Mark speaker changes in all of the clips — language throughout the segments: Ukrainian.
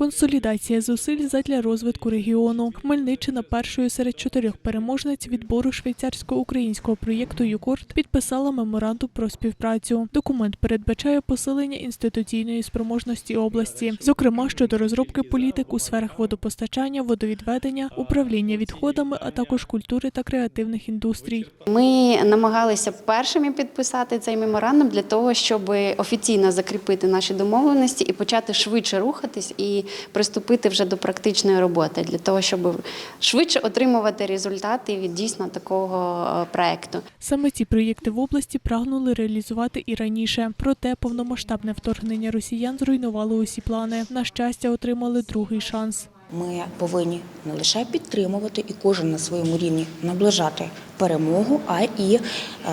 Speaker 1: Консолідація зусиль задля розвитку регіону. Хмельниччина першою серед чотирьох переможниць відбору швейцарсько-українського проєкту ЮКОРТ підписала меморандум про співпрацю. Документ передбачає посилення інституційної спроможності області, зокрема щодо розробки політик у сферах водопостачання, водовідведення, управління відходами, а також культури та креативних індустрій.
Speaker 2: Ми намагалися першими підписати цей меморандум для того, щоб офіційно закріпити наші домовленості і почати швидше рухатись і приступити вже до практичної роботи для того, щоб швидше отримувати результати від дійсно такого е, проекту.
Speaker 1: Саме ці проєкти в області прагнули реалізувати і раніше. Проте повномасштабне вторгнення росіян зруйнувало усі плани. На щастя, отримали другий шанс.
Speaker 3: Ми повинні не лише підтримувати і кожен на своєму рівні наближати перемогу, а і е,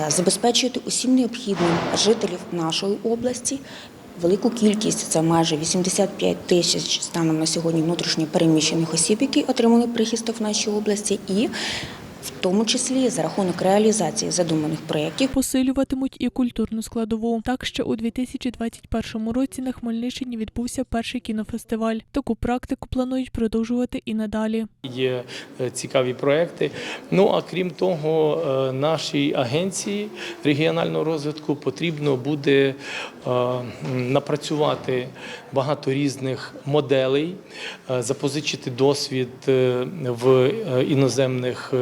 Speaker 3: забезпечувати усім необхідним жителів нашої області. Велику кількість це майже 85 тисяч станом на сьогодні внутрішньо переміщених осіб, які отримали прихисток в нашій області, і в тому числі за рахунок реалізації задуманих проєктів
Speaker 1: Посилюватимуть і культурну складову. Так що у 2021 році на Хмельниччині відбувся перший кінофестиваль. Таку практику планують продовжувати і надалі.
Speaker 4: Є е, цікаві проекти. Ну а крім того, е, нашій агенції регіонального розвитку потрібно буде е, напрацювати багато різних моделей, запозичити досвід в іноземних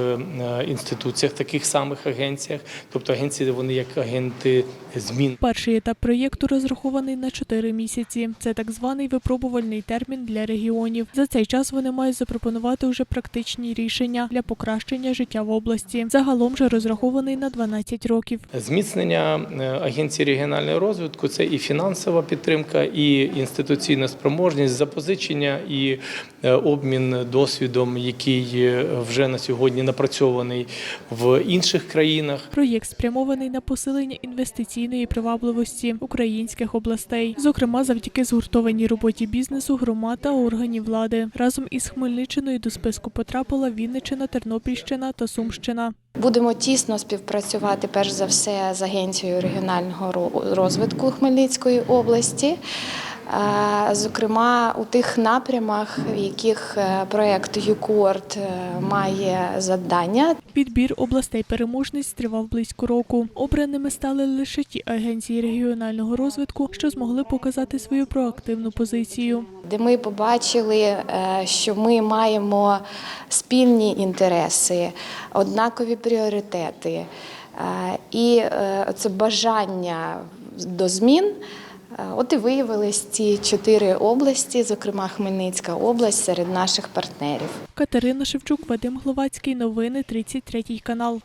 Speaker 4: інституціях, таких самих агенціях, тобто агенції, вони як агенти змін.
Speaker 1: Перший етап проєкту розрахований на 4 місяці. Це так званий випробувальний термін для регіонів. За цей час вони мають запропонувати вже практичні рішення для покращення життя в області. Загалом же розрахований на 12 років.
Speaker 4: Зміцнення е, агенції регіонального розвитку це і фінансова підтримка, і інституційна спроможність, запозичення і е, обмін досвідом, який е, вже на сьогодні напрацьований в інших країнах.
Speaker 1: Проєкт спрямований на посилення інвестиційної привабливості українських областей, зокрема завдяки згуртованій роботі бізнесу, громад та органів влади. Разом із Хмельниччиною до списку потрапила Вінниччина, Тернопільщина та Сумщина.
Speaker 5: Будемо тісно співпрацювати перш за все з агенцією регіонального розвитку Хмельницької області. Зокрема, у тих напрямах, в яких е, проект ЮКОРТ е, має завдання,
Speaker 1: Підбір областей переможниць тривав близько року. Обраними стали лише ті агенції регіонального розвитку, що змогли показати свою проактивну позицію.
Speaker 5: де ми побачили, е, що ми маємо спільні інтереси, однакові пріоритети і це бажання до змін. Е, От і виявились ці чотири області, зокрема Хмельницька область, серед наших партнерів.
Speaker 1: Катерина Шевчук, Вадим Гловацький. Новини 33 канал.